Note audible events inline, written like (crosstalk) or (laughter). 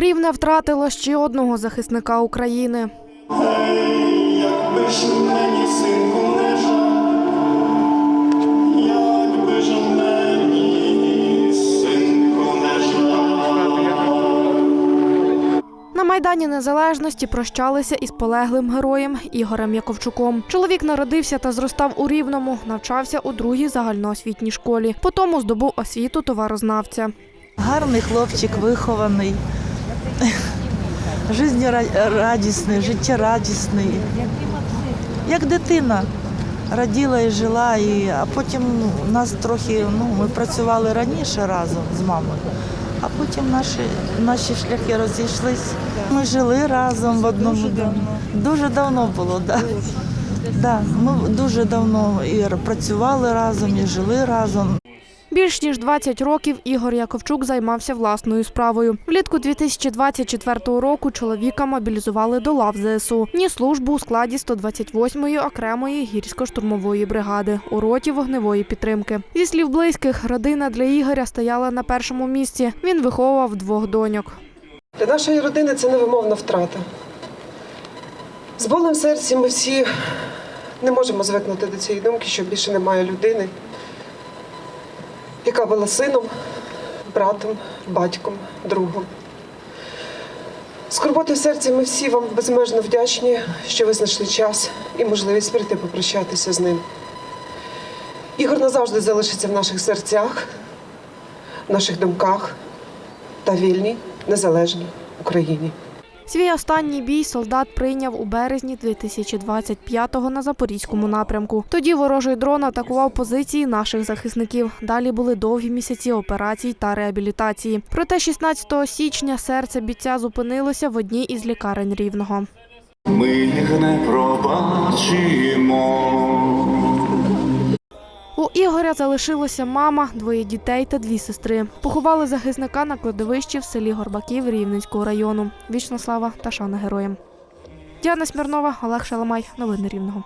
Рівне втратило ще одного захисника України. На майдані Незалежності прощалися із полеглим героєм Ігорем Яковчуком. Чоловік народився та зростав у Рівному, навчався у другій загальноосвітній школі. Потім здобув освіту товарознавця. Гарний хлопчик, вихований, (laughs) жизнерадісний, життєрадісний. Як дитина раділа і жила, і, а потім ну, нас трохи, ну, ми працювали раніше разом з мамою, а потім наші, наші шляхи розійшлись. Ми жили разом в одному домі. Дуже давно було, так. Да. Да, ми дуже давно і працювали разом, і жили разом. Більш ніж 20 років Ігор Яковчук займався власною справою. Влітку 2024 року чоловіка мобілізували до лав ЗСУ. Ні службу у складі 128-ї окремої гірсько-штурмової бригади у роті вогневої підтримки. Зі слів близьких, родина для Ігоря стояла на першому місці. Він виховував двох доньок. Для нашої родини це невимовна втрата. З болем серці ми всі не можемо звикнути до цієї думки, що більше немає людини, яка була сином, братом, батьком, другом. Скорботи в серці ми всі вам безмежно вдячні, що ви знайшли час і можливість прийти попрощатися з ним. Ігор назавжди залишиться в наших серцях, в наших думках та вільній, незалежній Україні. Свій останній бій солдат прийняв у березні 2025-го на запорізькому напрямку. Тоді ворожий дрон атакував позиції наших захисників. Далі були довгі місяці операцій та реабілітації. Проте 16 січня серце бійця зупинилося в одній із лікарень рівного. Ми їх не пробачимо. Ігоря залишилося мама, двоє дітей та дві сестри. Поховали захисника на кладовищі в селі Горбаків Рівненського району. Вічна слава та шана героям. Діана Смірнова, Олег Шаламай. Новини Рівного.